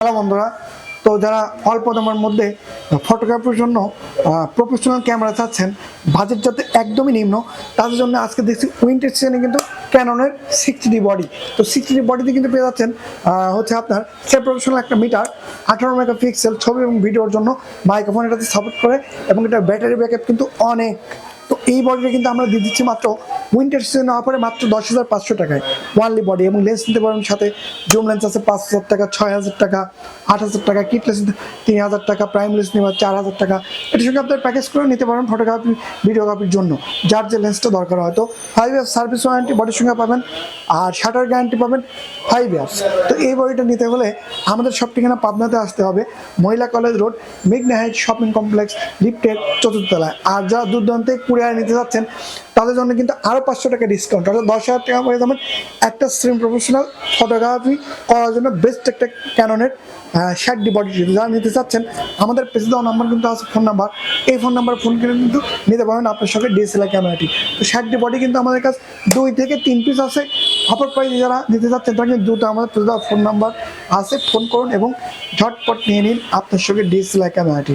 Hello বন্ধুরা, তো যারা অল্প দামের মধ্যে ফটোগ্রাফির জন্য প্রফেশনাল ক্যামেরা চাচ্ছেন বাজেট যাতে একদমই নিম্ন, তাদের জন্য আজকে দেখছি উইন্টার সিজনে কিন্তু ক্যাননের সিক্সটি ডি বডি তো সিক্সটি ডি বডিতে কিন্তু পেয়ে যাচ্ছেন হচ্ছে আপনার প্রফেশনাল একটা মিটার আঠারো মেগা পিক্সেল ছবি এবং ভিডিওর জন্য মাইক্রোফোন এটাতে সাপোর্ট করে, এবং এটা ব্যাটারি ব্যাকআপ কিন্তু অনেক। তো এই বডিটা কিন্তু আমরা দিয়ে দিচ্ছি মাত্র উইন্টার সিজনে অফারে মাত্র দশ হাজার পাঁচশো টাকায়। ওয়ানলি বডি এবং লেন্স নিতে পারবেন সাথে। জুম লেন্স আছে পাঁচ হাজার টাকা, ছয় হাজার টাকা, আট হাজার টাকা কিট লেন্স তিন হাজার টাকা প্রাইম লেন্স নেওয়ার চার হাজার টাকা। এটার সঙ্গে আপনার প্যাকেজ করে নিতে পারেন ফটোগ্রাফি ভিডিওগ্রাফির জন্য। যার যে লেন্সটা দরকার হয়। তো ফাইভ ইয়ার্স সার্ভিস ওয়ারেন্টি বডির সঙ্গে পাবেন। আর শাটার গ্যারান্টি পাবেন ফাইভ ইয়ার্স তো এই বডিটা নিতে হলে আমাদের সব ঠিকানা পাবনাতে আসতে হবে। মহিলা কলেজ রোড মেঘনা হাইট শপিং কমপ্লেক্স লিফটের চতুর্থ তলায় আর যারা দূর দূরান্তে কুরিয়ার নিতে যাচ্ছেন, তাদের জন্য কিন্তু আরও পাঁচশো টাকা ডিসকাউন্ট অর্থাৎ দশ হাজার টাকা করে যাবেন একটা স্ট্রিম প্রফেশনাল ফটোগ্রাফি করার জন্য বেস্ট একটা ক্যাননের ষাট ডি বডি যারা নিতে চাচ্ছেন, আমাদের পেজে দেওয়া নাম্বার কিন্তু আছে ফোন নাম্বার এই ফোন নাম্বার ফোন করে কিন্তু নিতে পারেন আপনার সঙ্গে ডিএসএলআর ক্যামেরাটি তো ষাট ডি বডি কিন্তু আমাদের কাছে দুই থেকে তিন পিস আছে। অফার প্রাইস যারা নিতে চাচ্ছেন, তারা কিন্তু দুটো আমাদের পেজে দেওয়া ফোন নাম্বার আছে। ফোন করুন এবং ঝটপট নিয়ে নিন আপনার সঙ্গে ডিএসএলআর ক্যামেরাটি